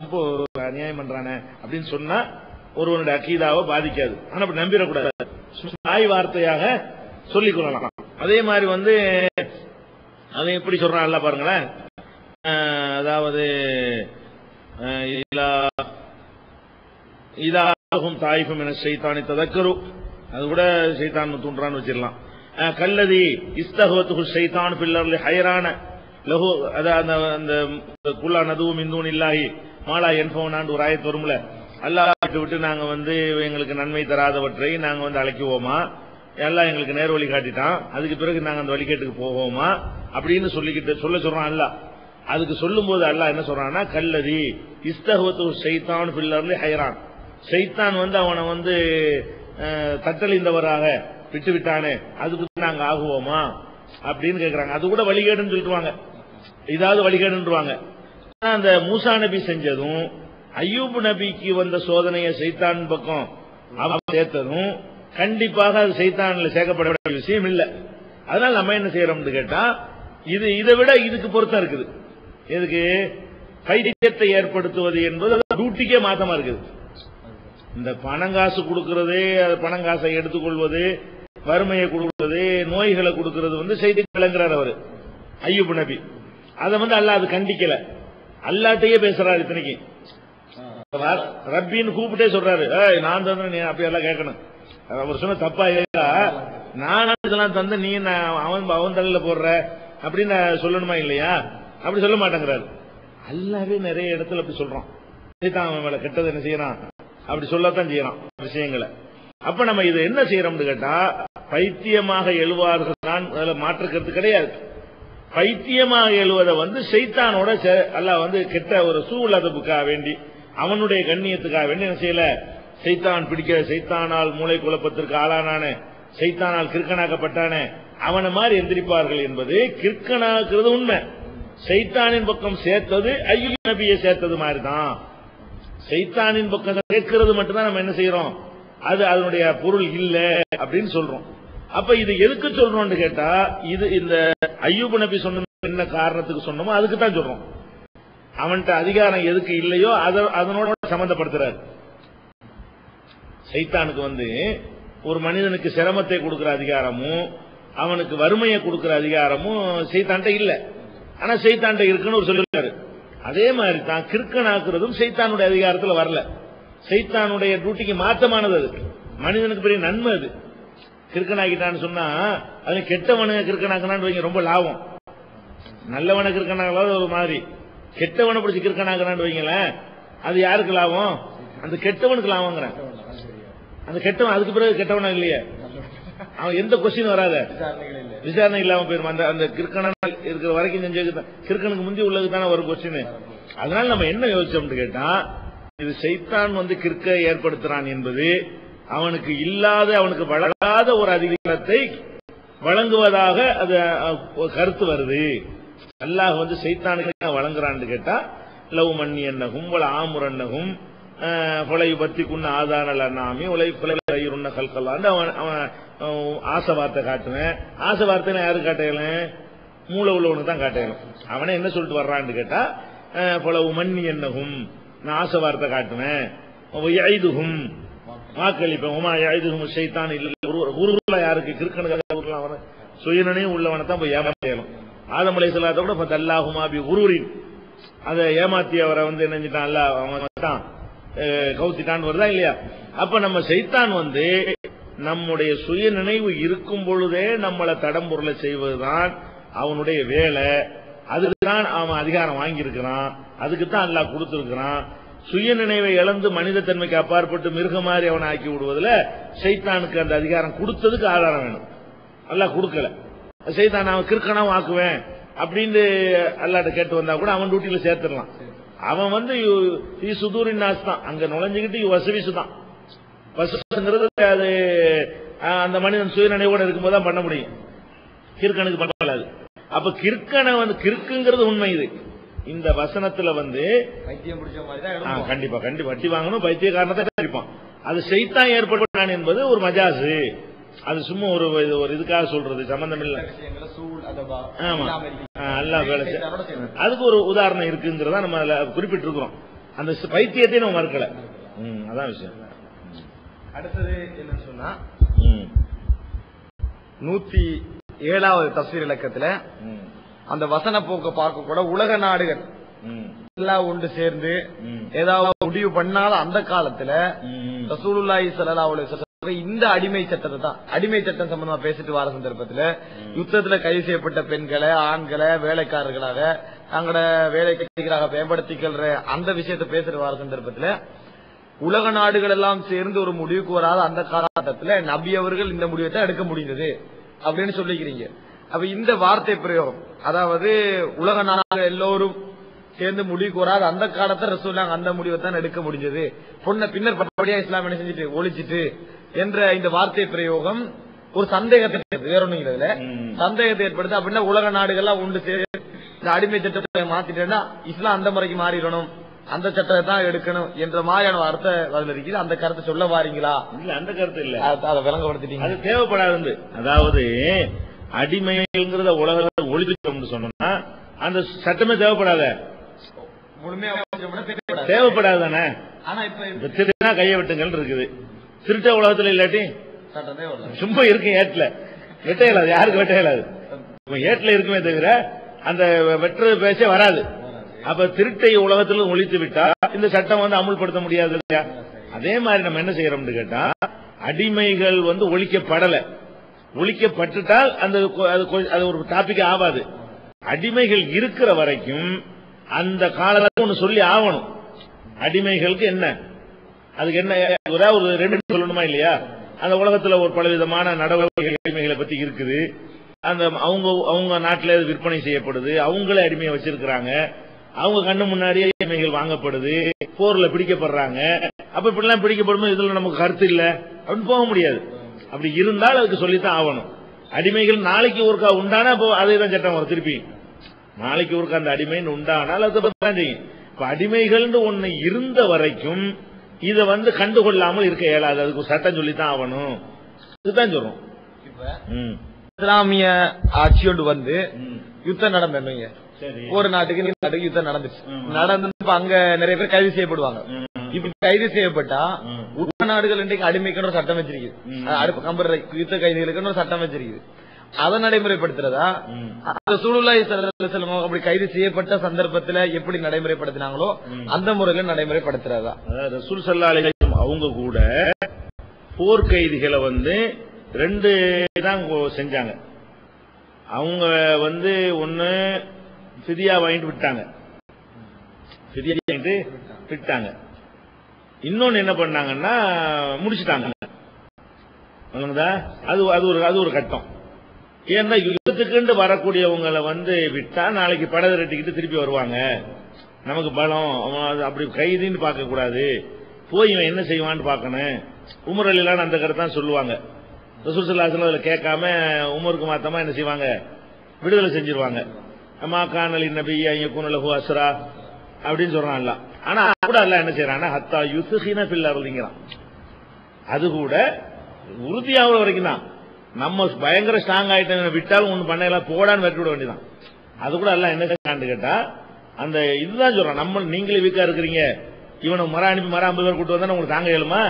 இப்போ அநியாயம் பண்றானே அப்படின்னு சொன்னா ஒருவனுடைய அக்கீதாவை பாதிக்காது. ஆனா அப்படி நம்பிடக்கூடாது. தாய் வார்த்தையாக சொல்லிக் கொள்ளலாம். அதே மாதிரி வந்து அவன் எப்படி சொல்றான் அல்ல பாருங்களேன். அதாவது இதாகும் தாய்ஃபும் என சைத்தானி ததக்கரு. அது கூட சைத்தான் தூண்டுறான்னு வச்சிடலாம். அஹ், கல்லதி இஸ்தகவத்துகு சைத்தான் பில்லர்லி ஹைரான. லகு அதான் அந்த அந்த குல்லா நதுவும் இந்தூன் இல்லாஹி மாலா என்பவனாண்டு ஒரு ஆயத்து வரும்ல. அல்லாஹ் விட்டு விட்டு நாங்க வந்து எங்களுக்கு நன்மை தராதவற்றை நாங்க வந்து அழைக்குவோமா? எல்லாம் எங்களுக்கு நேர் வழி காட்டிட்டான். அதுக்கு பிறகு நாங்க அந்த வழிகேட்டுக்கு போவோமா? அப்படின்னு சொல்லிக்கிட்டு சொல்ல சொல்றான் அல்ல அதுக்கு சொல்லும்போது அல்ல என்ன சொல்றான்னா கல்லதி இஸ்தகவத்து சைத்தான் பில்லர்லி ஹைரான். சைத்தான் வந்து அவனை வந்து அஹ், தட்டழிந்தவராக விட்டு விட்டானே அதுக்கு நாங்க ஆகுவோமா? அப்படின்னு கேக்குறாங்க. அது கூட வழிகேடுன்னு சொல்லிட்டுவாங்க. இதாவது வழிகேடுன்றுவாங்க. அந்த மூசா நபி செஞ்சதும் ஐயூப் நபிக்கு வந்த சோதனையை சைத்தான் பக்கம் அவன் சேர்த்ததும் கண்டிப்பாக அது சைத்தான்ல சேர்க்கப்பட வேண்டிய விஷயம் இல்ல. அதனால நம்ம என்ன செய்யறோம்னு கேட்டா இது இதை விட இதுக்கு பொருத்தம் இருக்குது. எதுக்கு? பைத்தியத்தை ஏற்படுத்துவது என்பது டியூட்டிக்கே மாத்தமா இருக்குது. இந்த பணங்காசு கொடுக்கறது அது பணங்காசை எடுத்துக்கொள்வது வறுமையை கொடுக்கறது நோய்களை கொடுக்கறது வந்து செய்தி கிளங்குறார் அவர் ஐயூப் நபி. அதை வந்து அல்லாஹ் அது கண்டிக்கல. அல்லாட்டையே பேசுறாரு இத்தனைக்கு. ரப்பின்னு கூப்பிட்டே சொல்றாரு. ஏய் நான் தந்தேன் நீ அப்படியெல்லாம் கேட்கணும். அவர் சொன்ன தப்பா இல்லையா? நான் இதெல்லாம் தந்து நீ நான் அவன் அவன் தலையில போடுற? அப்படின்னு சொல்லணுமா இல்லையா? அப்படி சொல்ல மாட்டேங்கிறாரு. அல்லாவே நிறைய இடத்துல அப்படி சொல்றான். அவன் மேல கெட்டது என்ன செய்யறான்? அப்படி சொல்லத்தான் செய்யறான் விஷயங்களை. அப்ப நம்ம இதை என்ன செய்யறோம்னு கேட்டா பைத்தியமாக எழுவார்கள் தான் மாற்றுக்கிறது கிடையாது. பைத்தியமாக எழுவதை வந்து செய்தானோட சே- வந்து கெட்ட ஒரு சூழலதுக்காக வேண்டி அவனுடைய கண்ணியத்துக்காக வேண்டி என்ன செய்யல? சைத்தான் பிடிக்க சைத்தானால் மூளை குழப்பத்திற்கு ஆளானானே சைத்தானால் கிறுக்கனாக்கப்பட்டானே அவனை மாதிரி எந்திரிப்பார்கள் என்பது கிறுக்கனாக்குறது உண்மை. சைத்தானின் பக்கம் சேர்த்தது ஐயோ நபியை சேர்த்தது மாதிரி தான் சைத்தானின் பக்கம் சேர்க்கிறது மட்டும்தான் நம்ம என்ன செய்யறோம்? அது அதனுடைய பொருள் இல்லை அப்படின்னு சொல்றோம். அப்ப இது எதுக்கு சொல்றோம்னு கேட்டா இது இந்த ஐயூப் நபி சொன்ன என்ன காரணத்துக்கு சொன்னோமோ அதுக்கு தான் சொல்றோம். அவன்கிட்ட அதிகாரம் எதுக்கு இல்லையோ அதனோட சம்பந்தப்படுத்துறாரு. சைத்தானுக்கு வந்து ஒரு மனிதனுக்கு சிரமத்தை கொடுக்கிற அதிகாரமும் அவனுக்கு வறுமையை கொடுக்கிற அதிகாரமும் சைத்தான்ட்ட இல்ல. ஆனா சைத்தான்ட்ட இருக்குன்னு ஒரு சொல்லிருக்காரு. அதே மாதிரி தான் கிறுக்கனாக்குறதும் சைத்தானுடைய அதிகாரத்துல வரல. சைத்தானுடைய டியூட்டிக்கு மாற்றமானது அது. மனிதனுக்கு பெரிய நன்மை அது. கிறுக்கனாக்கிட்டான்னு சொன்னா அது கெட்டவனுங்க கிறுக்கனாக்குனான்னு வைங்க ரொம்ப லாபம். நல்லவனை கிறுக்கனாக்கலாவது ஒரு மாதிரி. கெட்டவனை பிடிச்சி கிறுக்கனாக்குறான்னு வைங்களேன் அது யாருக்கு லாபம்? அந்த கெட்டவனுக்கு லாபங்கிறேன். அந்த கெட்டவன் அதுக்கு பிறகு கெட்டவனா இல்லையே? அவன் எந்த கொஸ்டின் வராத. விசாரணை இல்லாம போயிரும் அந்த அந்த கிறுக்கனால் இருக்கிற வரைக்கும் செஞ்சது கிறுக்கனுக்கு முந்தி உள்ளது தானே ஒரு கொஸ்டின் அதனால நம்ம என்ன யோசிச்சோம்னு கேட்டா இது சைத்தான் வந்து கிறுக்க ஏற்படுத்துறான் என்பது அவனுக்கு இல்லாத அவனுக்கு வழங்காத ஒரு அதிகாரத்தை வழங்குவதாக அது கருத்து வருது. அல்லாஹ் வந்து சைத்தானுக்கு வழங்குறான்னு கேட்டா லவ் மண்ணி என்னகும் வள ஆமுரன்னகும் கொலை பத்தி குன்ன ஆதானல் அண்ணாமி உலை கொலை உன்ன கல்கல்லான்னு அவன் அவன் ஆசை வார்த்தை காட்டுவேன். ஆசை வார்த்தை யாரு காட்டையலாம் மூளை உள்ளவனுக்கு தான் காட்டையலாம் அவனே என்ன சொல்லிட்டு வர்றான்னு கேட்டா பொலவு மண்ணி என்னகும் நான் ஆசை வார்த்தை காட்டுவேன். ஐதுகும் வாக்களிப்பேன். உமா எழுதுகும் சைத்தான் இல்ல. ஊருல யாருக்கு? கிறுக்கணுக்காக ஊர்லாம் உள்ளவனை தான் போய் ஏமாற்றணும் ஆதமலை சொல்லாத கூட இப்ப தல்லாகுமா பி உருரின் அதை ஏமாத்தி அவரை வந்து என்னஞ்சிட்டான் அல்ல அவன் வந்துட்டான். அஹ், வருதா இல்லையா? அப்ப நம்ம சைத்தான் வந்து நம்முடைய சுய நினைவு இருக்கும் பொழுதே நம்மளை தடம்பொருளை செய்வதுதான் அவனுடைய வேலை. அதுக்குதான் அவன் அதிகாரம் வாங்கியிருக்கிறான். அதுக்குத்தான் அல்லாஹ் கொடுத்திருக்கிறான். சுய நினைவை இழந்து மனித தன்மைக்கு அப்பாற்பட்டு மிருக மாதிரி அவனை ஆக்கி விடுவதுல சைத்தானுக்கு அந்த அதிகாரம் கொடுத்ததுக்கு ஆதாரம் வேணும். அல்லா கொடுக்கல. சைத்தான் அவன் கிறுக்கனாவும் ஆக்குவேன் அப்படின்னு அல்லாட்ட கேட்டு வந்தா கூட அவன் டியூட்டியில சேர்த்துடலாம். அவன் வந்து ஈ சுதூரின் நாஸ் தான். அங்க நுழைஞ்சுக்கிட்டு வசவிசு தான். வசங்கிறது அது அந்த மனிதன் சுயநினைவோட இருக்கும்போது தான் பண்ண முடியும். கிறுக்கனுக்கு பண்ண முடியாது. அப்ப கிறுக்கனை வந்து கிறுக்குங்கிறது உண்மை இது. இந்த வசனத்துல வந்து பைத்தியம் பிடிச்ச மாதிரி கண்டிப்பா கண்டிப்பா வட்டி வாங்கணும் பைத்திய காரணத்தை இருப்பான் அது செய்தான் ஏற்பட்டான் என்பது ஒரு மஜாசு. அது சும்மா ஒரு இது ஒரு இதுக்காக சொல்றது சம்பந்தம் இல்ல. ஆமா. எல்லாம் வேலை. அதுக்கு ஒரு உதாரணம் இருக்குங்கிறத நம்ம அதுல குறிப்பிட்டிருக்கிறோம். அந்த ஸ்- பைத்தியத்தை நம்ம மறுக்கல. அதான் விஷயம். அடுத்தது என்னன்னு சொன்னா நூத்தி ஏழாவது தஸ்வீர் இலக்கத்துல அந்த வசன போக்க பார்க்க கூட உலக நாடுகள் எல்லாம் ஒன்று சேர்ந்து ஏதாவது முடிவு பண்ணாத அந்த காலத்துல ரசூலுல்லாஹி வஸல்லம் இந்த அடிமை சட்டத்தை தான் அடிமை சட்டம் சம்பந்தமா பேசிட்டு வர சந்தர்ப்பத்துல யுத்தத்துல கைது செய்யப்பட்ட பெண்களை ஆண்களை வேலைக்காரர்களாக தங்களோட வேலைக்காக மேம்படுத்திக்கிற அந்த விஷயத்தை பேசிட்டு வர சந்தர்ப்பத்துல உலக நாடுகள் எல்லாம் சேர்ந்து ஒரு முடிவுக்கு வராத அந்த காலகட்டத்துல நபி அவர்கள் இந்த முடிவை தான் எடுக்க முடிந்தது அப்படின்னு சொல்லிக்கிறீங்க. அப்ப இந்த வார்த்தை பிரயோகம். அதாவது உலக நாடுகள் எல்லோரும் சேர்ந்து முடிவுக்கு வராத அந்த காலத்துல ரசூல்லாங்க அந்த முடிவை தான் எடுக்க முடிஞ்சது. பொண்ணை பின்னர் பட்டபடியா இஸ்லாம் என்ன செஞ்சுட்டு? ஒழிச்சிட்டு என்ற இந்த வார்த்தை பிரயோகம் ஒரு சந்தேகத்தை. வேற ஒண்ணும் இல்ல ம். சந்தேகத்தை ஏற்படுத்து அப்படின்னா உலக நாடுகள்லாம் உண்டு சேர்ந்து இந்த அடிமை சட்டத்தை மாத்திட்டேன்னா இஸ்லாம் அந்த முறைக்கு மாறிடணும். அந்த சட்டத்தை தான் எடுக்கணும் என்ற மாதிரியான வார்த்தை அதுல இருக்குது. அந்த கருத்தை சொல்ல வாரீங்களா? இல்ல அந்த கருத்து இல்ல. அத- அதை விளங்கப்படுத்திட்டீங்க. அது தேவைப்படாது அதாவது அடிமைங்கிறத உலகத்தில் ஒழிச்சுட்டோம்னு சொன்னோம்னா அந்த சட்டமே தேவைப்படாத. தேவைப்படாது. தானே ஆனா இப்ப இப்ப திருடா கையை வெட்டுங்கள் இருக்குது. திருட்ட உலகத்துல இல்லாட்டி? சும்மா இருக்கும் ஏட்ல வெட்ட இயலாது யாருக்கு வெட்ட இயலாது? ஏட்ல இருக்குமே தவிர அந்த வெட்டுறது பேச்சே வராது. அப்ப திருட்டை உலகத்துல ஒழித்து விட்டா இந்த சட்டம் வந்து அமுல்படுத்த முடியாது இல்லையா? அதே மாதிரி நம்ம என்ன செய்யறோம்னு கேட்டா அடிமைகள் வந்து ஒழிக்கப்படல. ஒழிக்கப்பட்டுட்டால் அந்த கொ- அது அது ஒரு டாபிக் ஆகாது அடிமைகள் இருக்கிற வரைக்கும் அந்த காலத்தில் ஒண்ணு சொல்லி ஆகணும். அடிமைகளுக்கு என்ன? அதுக்கு என்ன ஏதாவது ஒரு ரெண்டு சொல்லணுமா இல்லையா? அந்த உலகத்துல ஒரு பலவிதமான நடவடிக்கைகள் அடிமைகளை பத்தி இருக்குது. அந்த அவங்க அவங்க நாட்டில விற்பனை செய்யப்படுது. அவங்களே அடிமையை வச்சிருக்கிறாங்க. அவங்க கண்ணு முன்னாடியே அடிமைகள் வாங்கப்படுது. போர்ல பிடிக்கப்படுறாங்க. அப்ப இப்படிலாம் பிடிக்கப்படும் இதுல நமக்கு கருத்து இல்லை. அப்படின்னு போக முடியாது. அப்படி இருந்தால் அதுக்கு சொல்லித்தான் ஆகணும். அடிமைகள் நாளைக்கு ஒருக்கா உண்டானா அப்போ அதே தான் சட்டம் வரும். திருப்பி நாளைக்கு ஒருக்கா அந்த அடிமைன்னு உண்டானால் அது பத்தி தான் செய்யும். இப்ப அடிமைகள்னு ஒண்ணு இருந்த வரைக்கும் இத வந்து கண்டுகொள்ளாமல் இருக்க இயலாது. அதுக்கு சட்டம் சொல்லித்தான் ஆகணும். இதுதான் சொல்றோம். இப்ப. இஸ்லாமிய ஆட்சியோடு வந்து. யுத்தம் நடந்தேன் சரி. ஒரு நாட்டுக்கு நாட்டுக்கு யுத்தம் நடந்துச்சு. நடந்து இப்ப அங்க நிறைய பேர் கைது செய்யப்படுவாங்க. ம். இப்ப கைது செய்யப்பட்டா. உலக நாடுகள் இன்றைக்கு அடிமைக்குன்னு ஒரு சட்டம். அது அடுப்பு கம்பர் யுத்த கைதிகளுக்குன்னு ஒரு சட்டம் வச்சிருக்குது அதை நடைமுறைப்படுத்துறதா ம். அந்த சூழ்நிலை செல்லும் அப்படி கைது செய்யப்பட்ட சந்தர்ப்பத்துல எப்படி நடைமுறைப்படுத்தினாங்களோ. அந்த முறையில நடைமுறைப்படுத்துறதா ரசூல் சல்லா அலைஹி அவங்க கூட போர் கைதிகளை வந்து ரெண்டு தான் செஞ்சாங்க அவங்க வந்து ஒண்ணு ஃபிதியா வாங்கிட்டு விட்டாங்க ஃபிதியா வாங்கிட்டு விட்டாங்க இன்னொன்னு என்ன பண்ணாங்கன்னா முடிச்சுட்டாங்க. அது அது ஒரு அது ஒரு கட்டம். ஏன்னா யுத்தத்துக்குண்டு வரக்கூடியவங்களை வந்து விட்டா நாளைக்கு படகு ரெட்டிக்கிட்டு திருப்பி வருவாங்க. நமக்கு பலம் அவன் அது அப்படி கைதின்னு பார்க்க கூடாது போய் இவன் என்ன செய்வான்னு பார்க்கணும். உமர் அலிலான அந்த கருத்து தான் சொல்லுவாங்க. ரசூல் சல்லாஹ் கேட்காம உமருக்கு மாத்தமா என்ன செய்வாங்க? விடுதலை செஞ்சிருவாங்க. அம்மா கானலி நபி ஐயக்குன் லஹு அஸ்ரா அப்படின்னு சொல்றான் எல்லாம். ஆனா அது கூட அல்ல என்ன செய்யறான்? ஹத்தா யுசுஹின பில் அது கூட உறுதியாகிற வரைக்கும் தான் நம்ம பயங்கர ஸ்ட்ராங் ஆயிட்டோம் விட்டாலும் ஒண்ணு பண்ணலாம் போடான்னு வெட்டி விட வேண்டியதான் அது கூட எல்லாம் என்ன செய்யறான்னு கேட்டா அந்த இதுதான் சொல்றான். நம்ம நீங்களே வீக்கா இருக்கிறீங்க. இவனை மர அனுப்பி மர ஐம்பது பேர் கூட்டு வந்தா உங்களுக்கு தாங்க இயலுமா?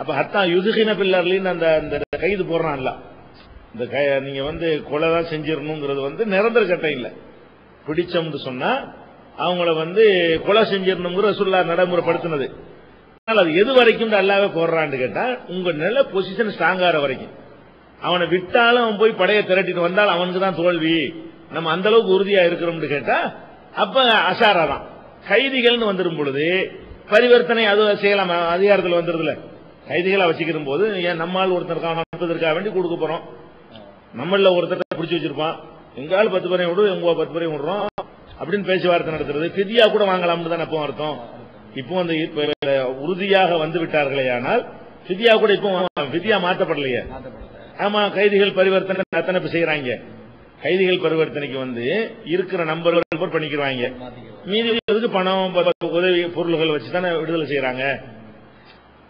அப்ப ஹத்தா யுதுகின பில்லர்லின்னு அந்த அந்த கைது போடுறான்ல. இந்த கை நீங்க வந்து கொலை தான் செஞ்சிடணுங்கிறது வந்து நிரந்தர சட்டம் இல்லை. பிடிச்சோம்னு சொன்னா அவங்கள வந்து கொலை செஞ்சிடணுங்கிற சொல்லா நடைமுறைப்படுத்தினது. ஆனால் அது எது வரைக்கும் அல்லாவே போடுறான்னு கேட்டா உங்க நல்ல பொசிஷன் ஸ்ட்ராங்காகிற வரைக்கும். அவனை விட்டாலும் அவன் போய் படையை திரட்டிட்டு வந்தால் அவனுக்கு தான் தோல்வி. நம்ம அந்த அளவுக்கு உறுதியா இருக்கிறோம்னு கேட்டா அப்ப அசாரா தான். கைதிகள்னு வந்துடும் பொழுது பரிவர்த்தனை அது செய்யலாம் அதிகாரத்தில் வந்துருதுல. கைதிகளா வச்சுக்கிற போது ஏன் நம்மால் ஒருத்தருக்காக நடப்பதற்காக வேண்டி கொடுக்க போறோம். நம்மள ஒருத்தர் பிடிச்சி வச்சிருப்பான். எங்கால் பத்து பேரையும் விடு எங்க பத்து பேரையும் விடுறோம். அப்படின்னு பேச்சுவார்த்தை நடத்துறது. பிதியா கூட வாங்கலாம்னு தான் அப்போ அர்த்தம். இப்போ அந்த உறுதியாக வந்து விட்டார்களே ஆனால் பிதியா கூட இப்போ பிதியா மாற்றப்படலையே. ஆமா கைதிகள் பரிவர்த்தனை அத்தனை செய்யறாங்க கைதிகள் பரிவர்த்தனைக்கு வந்து இருக்கிற நம்பர் நம்பர் பண்ணிக்கிறாங்க மீதி பணம் உதவி பொருள்கள் வச்சு தானே விடுதலை செய்யறாங்க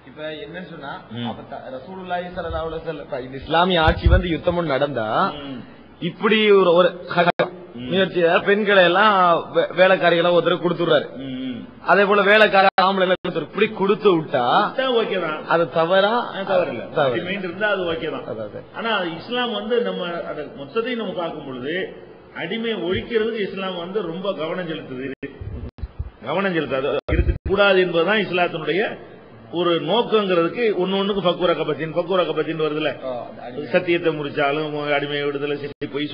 இப்ப என்னன்னு சொன்னா ரசூலுல்லாஹி ஸல்லல்லாஹு அலைஹி வஸல்லம் இஸ்லாமிய ஆட்சி வந்து யுத்தமும் நடந்தா. இப்படி ஒரு. முயற்சிய பெண்களை எல்லாம் வேலைக்காரிகளை ஒருத்தர் கொடுத்துடுறாரு. அதே போல வேலைக்கார ஆம்பளை இப்படி கொடுத்து விட்டா ஓகே தான். அது தவறா? தவறு. அடிமைன்னு இருந்தா அது ஓகே தான். அதாவது ஆனா இஸ்லாம் வந்து நம்ம அதை மொத்தத்தையும் நம்ம பார்க்கும் பொழுது அடிமை ஒழிக்கிறதுக்கு இஸ்லாம் வந்து ரொம்ப கவனம் செலுத்துது. கவனம் செலுத்தாது. இருக்கக்கூடாது என்பதுதான் இஸ்லாத்தினுடைய ஒரு நோக்கங்கிறதுக்கு ஒன்னு ஒண்ணுக்கு பக்குவர கபத்தின் பக்குவர கபத்தின் வருதுல சத்தியத்தை முடிச்சாலும் அடிமை விடுதலை செஞ்சு பொய்